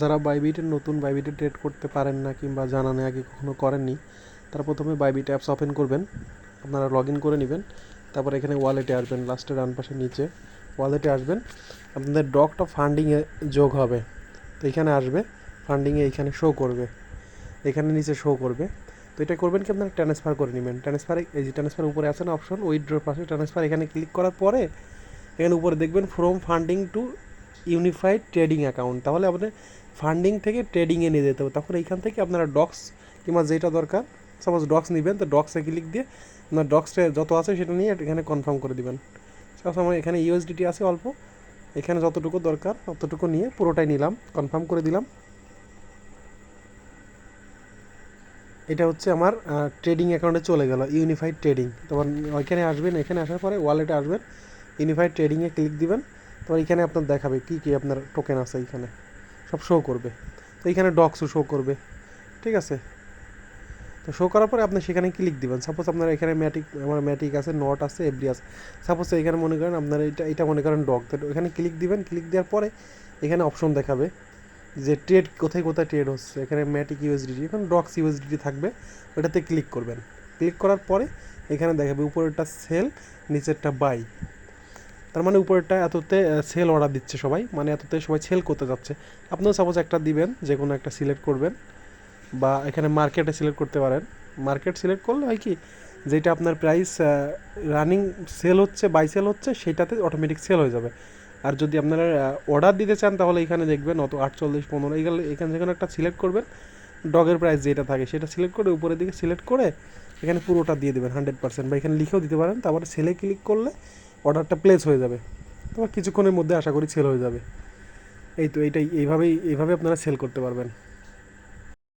যারা বাইবিটের নতুন বাইবিটে ট্রেড করতে পারেন না কিংবা জানা নেই, আগে কখনো করেননি, তারা প্রথমে বাইবিট অ্যাপস ওপেন করবেন, আপনারা লগ ইন করে নেবেন, তারপর এখানে ওয়ালেটে আসবেন লাস্টে ডান পাশে নিচে ওয়ালেটে আসবেন, আপনাদের ডকটা ফান্ডিংয়ে যোগ হবে, তো এখানে আসবে ফান্ডিংয়ে এইখানে শো করবে, এখানে নিচে শো করবে, তো এটা করবেন কি আপনারা ট্রান্সফার করে নেবেন ট্রান্সফারে এই যে ট্রান্সফার উপরে আছে না অপশন উইথড্রোর পাশে ট্রান্সফার এখানে ক্লিক করার পরে, এখানে উপরে দেখবেন from funding to unified trading account. তাহলে আপনি ফান্ডিং থেকে ট্রেডিংয়ে নিয়ে যেতে হবে। তখন এইখান থেকে আপনারা ডক্স কিংবা যেটা দরকার সাপোজ ডক্স নেবেন, তো ডক্সে ক্লিক দিয়ে আপনার ডক্সে যত আছে সেটা নিয়ে এখানে কনফার্ম করে দেবেন। দিবেন সবসময় এখানে ইউএসডিটি আছে অল্প। এখানে যতটুকু দরকার ততটুকু নিয়ে পুরোটাই নিলাম কনফার্ম করে দিলাম। এটা হচ্ছে আমার ট্রেডিং অ্যাকাউন্টে চলে গেল, ইউনিফাইড ট্রেডিং। তখন ওইখানে আসবেন, এখানে আসার পরে ওয়ালেটে আসবেন, ইউনিফাইড ট্রেডিংয়ে ক্লিক দিবেন। তো এইখানে আপনার দেখাবে কী কী আপনার টোকেন আছে এইখানে সব শো করবে। তো এইখানে ডক্সও শো করবে। ঠিক আছে? তো শো করার পরে আপনি সেখানে ক্লিক দিবেন। সাপোজ আপনার এখানে ম্যাটিক আমার ম্যাটিক আছে নট আছে এভরি আছে। সাপোজ এখানে মনে করেন আপনার এটা এটা মনে করেন ডগ তো এখানে ক্লিক দিবেন ক্লিক দেওয়ার পরে এখানে অপশন দেখাবে যে ট্রেড কোথায় কোথায় ট্রেড হচ্ছে। এখানে ম্যাটিক ইউএসডিটি এখন ডক্স ইউএসডিটি থাকবে। ওটাতে ক্লিক করবেন। ক্লিক করার পরে এখানে দেখাবে উপরেরটা সেল নিচেরটা বাই তার মানে উপরেরটা এততে সেল অর্ডার দিচ্ছে সবাই মানে এততে সবাই সেল করতে যাচ্ছে। আপনিও সাপোজ একটা দিবেন, যে কোনো একটা সিলেক্ট করবেন, বা এখানে মার্কেটে সিলেক্ট করতে পারেন। মার্কেট সিলেক্ট করলে হয় কি, যেটা আপনার প্রাইস রানিং সেল হচ্ছে বাই সেল হচ্ছে, সেটাতে অটোমেটিক সেল হয়ে যাবে। আর যদি আপনারা অর্ডার দিতে চান, তাহলে এখানে দেখবেন অত আটচল্লিশ, পনেরো, এইগুলো, এখানে যেখানে একটা সিলেক্ট করবেন। ডগের প্রাইস যেটা থাকে, সেটা সিলেক্ট করে উপরের দিকে সিলেক্ট করে এখানে পুরোটা দিয়ে দেবেন হান্ড্রেড পার্সেন্ট বা এখানে লিখেও দিতে পারেন। তারপরে সেলে ক্লিক করলে অর্ডারটা প্লেস হয়ে যাবে। তারপর কিছুক্ষণের মধ্যে আশা করি সেল হয়ে যাবে। এই তো, এইটাই, এইভাবেই, এইভাবে আপনারা সেল করতে পারবেন।